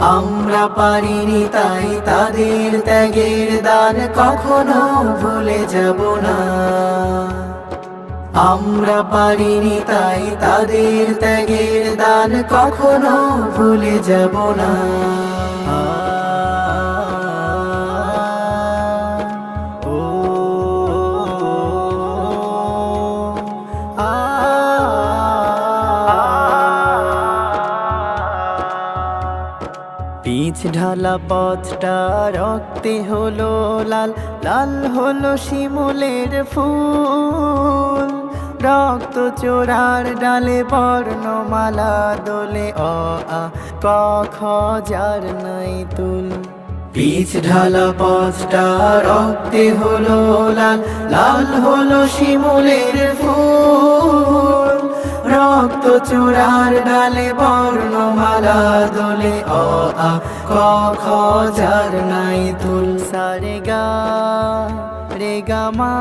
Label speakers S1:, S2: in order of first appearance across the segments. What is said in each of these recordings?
S1: আমরা পারিনি তাই তাদের ত্যাগের দান কখনো ভুলে যাব না। আমরা পারিনি তাই তাদের ত্যাগের দান কখনো ভুলে যাব না। পিছ ঢালা পথটা, রক্তে হলো লাল লাল হলো শিমুলের ফুল। রক্ত চোরার ডালে বর্ণমালা দোলে অ আ ক, খ, যার নাই তুল। পিছ ঢালা পথটা, রক্তে হলো লাল লাল হলো শিমুলের ফুল। রক্ত চূড়ার ডালে বর্ণমালা দোলে, অ, আ, ক, খ যার নাই তুল সারে গা, রে, গা, মা।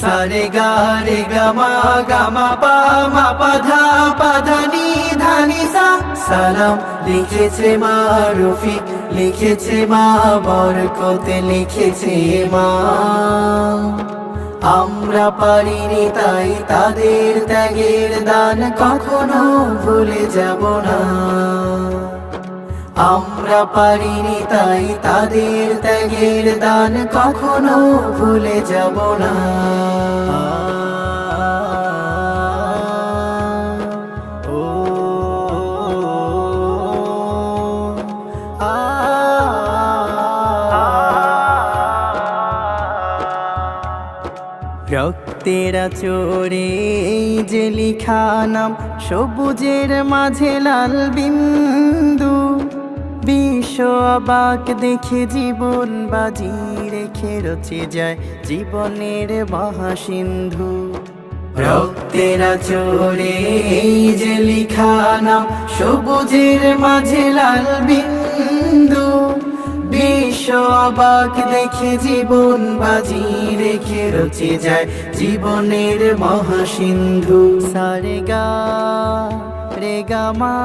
S1: সারে গা, রে, গা, মা গা, মা, পা মা, পা, ধা পা, ধা, নি ধা, নি, সা। সালাম লিখেছে মা রফিক, লিখেছে মা বরকতে, লিখেছে মা। আমরা পারিনি তাই তাদের ত্যাগের দান কখনো ভুলে যাব না। আমরা পারিনি তাই তাদের ত্যাগের দান কখনো ভুলে যাব না। রক্তেরা চোরে এই যে লিখা নাম, সবুজের মাঝে লাল বিন্দু। বিশ্ব অবাক দেখে জীবন বাজি রেখে রচে যায় জীবনের মহাসিন্ধু। রক্তেরা চোরে এই যে লিখা নাম, সবুজের মাঝে লাল বিন্দু। অবাক দেখে জীবন বাজি রেখে রচে যায় জীবনের মহাসিন্ধু। সারে গা রে গা মা।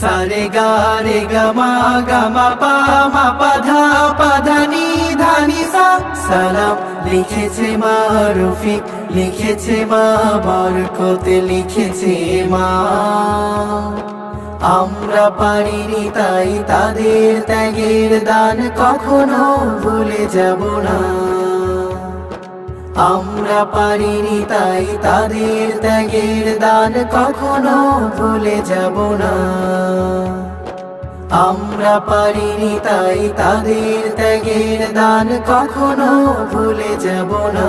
S1: সারে গা রে গা মা গা মা পা মা পা ধা পা ধা নি ধা নি সা। সালাম লিখেছে মা রফিক লিখেছে মা বরকতে লিখেছে মা। আমরা পারিনি তাই তাদের ত্যাগের দান কখনো ভুলে যাব না। আমরা পারিনি তাই তাদের ত্যাগের দান কখনো ভুলে যাব না। আমরা পারিনি তাই তাদের ত্যাগের দান কখনো ভুলে যাব না।